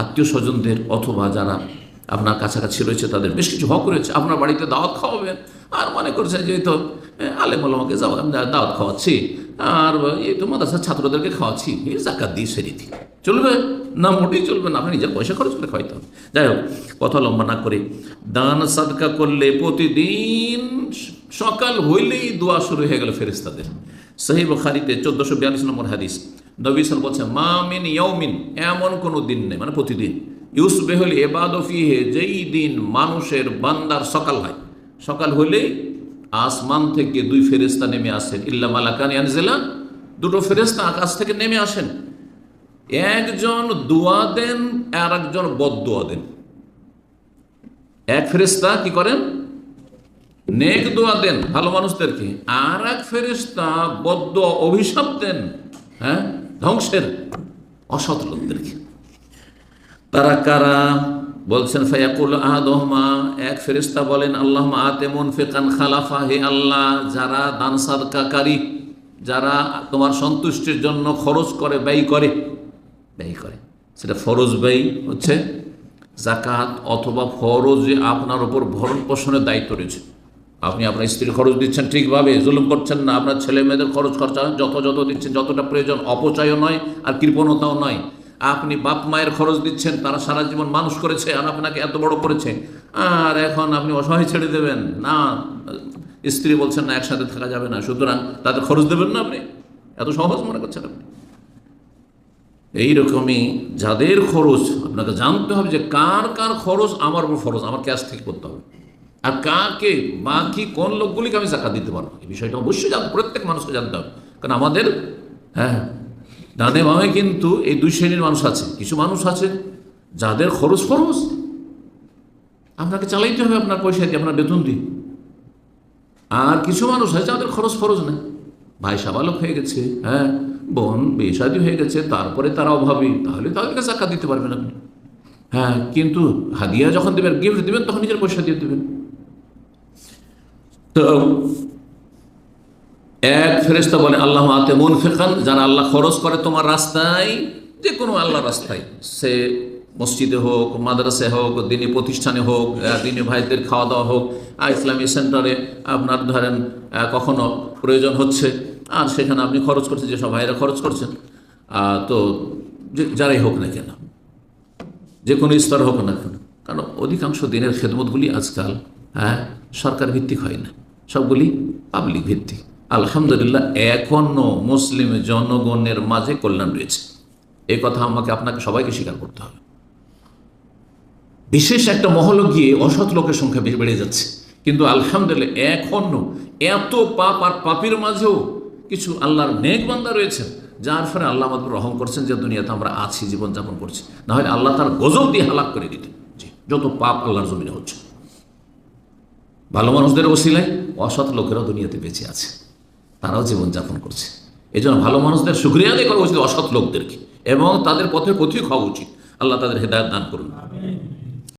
আত্মীয় স্বজনদের অথবা যারা আপনার কাছাকাছি রয়েছে তাদের বেশ কিছু হক রয়েছে। আপনার বাড়িতে দাওয়াত খাওয়াবেন। আর মনে করছেন যে তো আলেম আলমাকে যাও, আমি দাওয়াত খাওয়াচ্ছি। আর এই তো মাদ্রাসার ছাত্রদেরকে খাওয়াচ্ছি। জাকাত দিয়ে সেরে দিই চলবে? না, মোটেই চলবে না। আপনি নিজের পয়সা খরচ করে খাওয়াইতে হবে। যাই হোক, কথা লম্বা না করে দান সাদকা করলে প্রতিদিন সকাল হইলেই দোয়া শুরু হয়ে গেল ফেরেস্তাদের সহি বখারিতে চোদ্দশো বিয়াল্লিশ নম্বর হাদিস। নবী সাল বলছে মা মিন ইয়মিন এমন কোনো দিন নেই মানে প্রতিদিন। ইউস বেহল এবাদফিহে যেই দিন মানুষের বান্দার সকাল হয়। সকাল হলেই আসমান থেকে দুই ফেরেস্তা নেমে আসেন। ইল্লা মালাকান ইয়ানজেলা, দুটো ফেরেস্তা আকাশ থেকে নেমে আসেন। একজন দোয়া দেন আর একজন বদোয়া দেন। এক ফেরেস্তা কি করেন? নেক দোয়া দেন ভালো মানুষদেরকে। আর এক ফেরেস্তা বদ্ধ অভিশাপ দেন হ্যাঁ? ধ্বংসের অসৎ লোকদেরকে। তারা কারা? বলছেন, ফায়াকুল আহাদহমা। এক ফেরিস্তা বলেন আল্লাহ আতেমন ফেকান খালাফা, হে আল্লাহ, যারা দান সাদকাকারী, যারা তোমার সন্তুষ্টির জন্য খরচ করে, ব্যয় করে ব্যয় করে। সেটা ফরজ ব্যয় হচ্ছে জাকাত অথবা ফরজে আপনার ওপর ভরণ পোষণের দায়িত্ব রয়েছে। আপনি আপনার স্ত্রীর খরচ দিচ্ছেন ঠিকভাবে, জুলুম করছেন না, আপনার ছেলে মেয়েদের খরচ খরচা, যত যত দিচ্ছেন, যতটা প্রয়োজন, অপচয়ও নয় আর কৃপণতাও নয়। আপনি বাপ মায়ের খরচ দিচ্ছেন, তারা সারা জীবন মানুষ করেছে আর আপনাকে এত বড় করেছে। আর এখন আপনি অসহায় ছেড়ে দেবেন। না, স্ত্রী বলছেন না, একসাথে থাকা যাবে না। সুতরাং তাদের খরচ দেবেন না আপনি। এত সহজ মনে করছেন আপনি? এইরকমই যাদের খরচ, আপনাকে জানতে হবে যে কার কার খরচ, আমার উপর খরচ, আমার ক্যাশ থেকে করতে হবে। আর কাকে বাকি কোন লোকগুলিকে আমি জাকাত দিতে পারব? এই বিষয়টা অবশ্যই জানতে প্রত্যেক মানুষকে জানতে হবে। কারণ আমাদের হ্যাঁ ডানে বামে কিন্তু এই দুই শ্রেণির মানুষ আছে। কিছু মানুষ আছে যাদের খরচ খরচ আপনাকে চালাইতে হবে আপনার পয়সা দিয়ে, আপনার বেতন দিয়ে। আর কিছু মানুষ আছে যাদের খরচ খরচ নেই ভাই সাবালক হয়ে গেছে হ্যাঁ বোন বেসাদি হয়ে গেছে, তারপরে তারা অভাবী, তাহলে তাদেরকে জাকাত দিতে পারবেন আপনি। হ্যাঁ কিন্তু হাদিয়া যখন দেবেন গিফট দেবেন, তখন নিজের পয়সা দিয়ে দেবেন। তো, এক ফেরেস্তা বলে, আল্লাহ আতে মন ফেকান যারা আল্লাহ খরচ করে তোমার রাস্তায়, যে কোনো আল্লাহ রাস্তায়, সে মসজিদে হোক মাদ্রাসে হোক, দিনী প্রতিষ্ঠানে হোক দিনী ভাইদের খাওয়া দাওয়া হোক আর ইসলামী সেন্টারে আপনার ধরেন কখনো প্রয়োজন হচ্ছে, আর সেখানে আপনি খরচ করছেন যেসব ভাইরা খরচ করছেন। তো যারাই হোক না কেন, যে কোনো স্তর হোক না কেন, কারণ অধিকাংশ দিনের খেদমতগুলি আজকাল হ্যাঁ সরকার ভিত্তিক হয় না। সবগুলি পাবলিক ভিত্তিক। আলহামদুলিল্লাহ এখনও মুসলিম জনগণের মাঝে কল্যাণ রয়েছে। এই কথা আমাকে আপনাকে সবাইকে স্বীকার করতে হবে। বিশেষ একটা মহল গিয়ে অসৎ লোকের সংখ্যা বেড়ে যাচ্ছে। কিন্তু আলহামদুলিল্লাহ এখনও এত পাপ আর পাপির মাঝেও কিছু আল্লাহর নেক বান্দা রয়েছেন, যার ফলে আল্লাহ আমাদের রহম করছেন যে দুনিয়াতে আমরা আছি, জীবনযাপন করছি। না হয় আল্লাহ তার গজব দিয়ে হালাক করে দিতেন। জি, যত পাপ আল্লাহর জমিনে হচ্ছে। ভালো মানুষদের ওসিলায় অসৎ লোকেরাও দুনিয়াতে বেঁচে আছে। তারাও জীবনযাপন করছে। এই জন্য ভালো মানুষদের সুক্রিয়া আদায় করা উচিত অসৎ লোকদেরকে এবং তাদের পথে পথিক হওয়া উচিত। আল্লাহ তাদের হেদায়ত দান করুন।